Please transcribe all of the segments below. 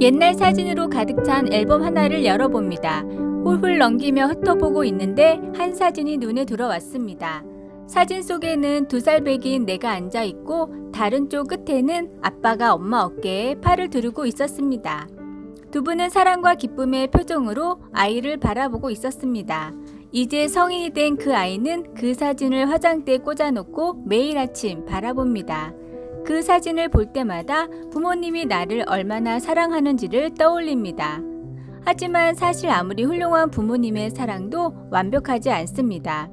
옛날 사진으로 가득 찬 앨범 하나를 열어봅니다. 훌훌 넘기며 흩어보고 있는데 한 사진이 눈에 들어왔습니다. 사진 속에는 두 살 배기인 내가 앉아 있고 다른 쪽 끝에는 아빠가 엄마 어깨에 팔을 두르고 있었습니다. 두 분은 사랑과 기쁨의 표정으로 아이를 바라보고 있었습니다. 이제 성인이 된 그 아이는 그 사진을 화장대에 꽂아놓고 매일 아침 바라봅니다. 그 사진을 볼 때마다 부모님이 나를 얼마나 사랑하는지를 떠올립니다. 하지만 사실 아무리 훌륭한 부모님의 사랑도 완벽하지 않습니다.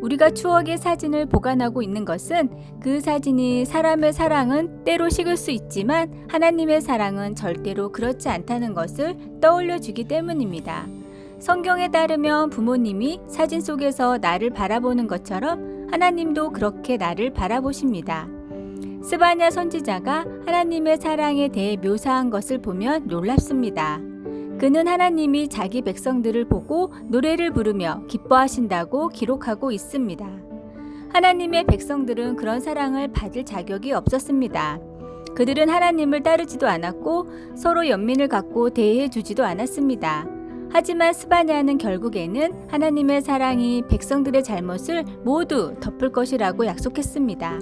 우리가 추억의 사진을 보관하고 있는 것은 그 사진이 사람의 사랑은 때로 식을 수 있지만 하나님의 사랑은 절대로 그렇지 않다는 것을 떠올려 주기 때문입니다. 성경에 따르면 부모님이 사진 속에서 나를 바라보는 것처럼 하나님도 그렇게 나를 바라보십니다. 스바냐 선지자가 하나님의 사랑에 대해 묘사한 것을 보면 놀랍습니다. 그는 하나님이 자기 백성들을 보고 노래를 부르며 기뻐하신다고 기록하고 있습니다. 하나님의 백성들은 그런 사랑을 받을 자격이 없었습니다. 그들은 하나님을 따르지도 않았고 서로 연민을 갖고 대해 주지도 않았습니다. 하지만 스바냐는 결국에는 하나님의 사랑이 백성들의 잘못을 모두 덮을 것이라고 약속했습니다.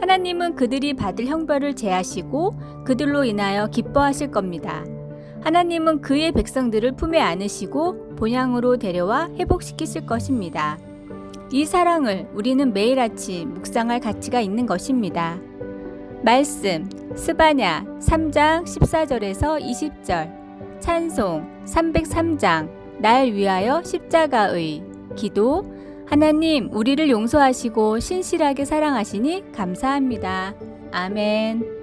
하나님은 그들이 받을 형벌을 제하시고 그들로 인하여 기뻐하실 겁니다. 하나님은 그의 백성들을 품에 안으시고 본향으로 데려와 회복시키실 것입니다. 이 사랑을 우리는 매일 아침 묵상할 가치가 있는 것입니다. 말씀 스바냐 3장 14절에서 20절 찬송 303장 날 위하여 십자가의 기도 하나님 우리를 용서하시고 신실하게 사랑하시니 감사합니다. 아멘.